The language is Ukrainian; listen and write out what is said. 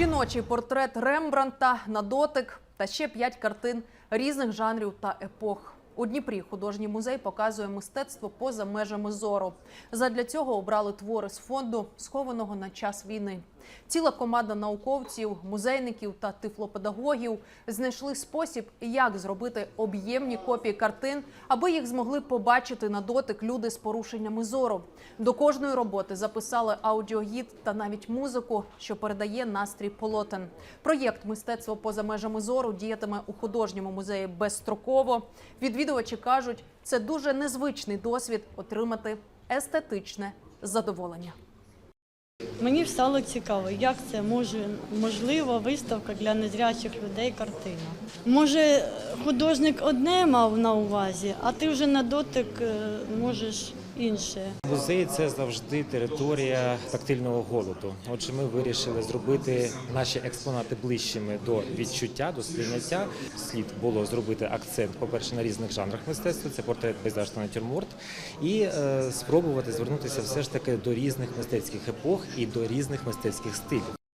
Жіночий портрет Рембранта на дотик та ще п'ять картин різних жанрів та епох. У Дніпрі художній музей показує мистецтво поза межами зору. Задля цього обрали твори з фонду, схованого на час війни. Ціла команда науковців, музейників та тифлопедагогів знайшли спосіб, як зробити об'ємні копії картин, аби їх змогли побачити на дотик люди з порушеннями зору. До кожної роботи записали аудіогід та навіть музику, що передає настрій полотен. Проєкт мистецтво поза межами зору діятиме у художньому музеї безстроково. Відвідувачі кажуть, це дуже незвичний досвід отримати естетичне задоволення. Мені стало цікаво, як це може можлива виставка для незрячих людей картина. Може, художник одне мав на увазі, а ти вже на дотик е, можеш інше. Музей це завжди територія тактильного голоду. Отже, ми вирішили зробити наші експонати ближчими до відчуття, до сприйняття. Слід було зробити акцент, по-перше, на різних жанрах мистецтва. Це портрет пейзаж та натюрморт, і е, спробувати звернутися все ж таки до різних мистецьких епох і до різних мистецьких стилів.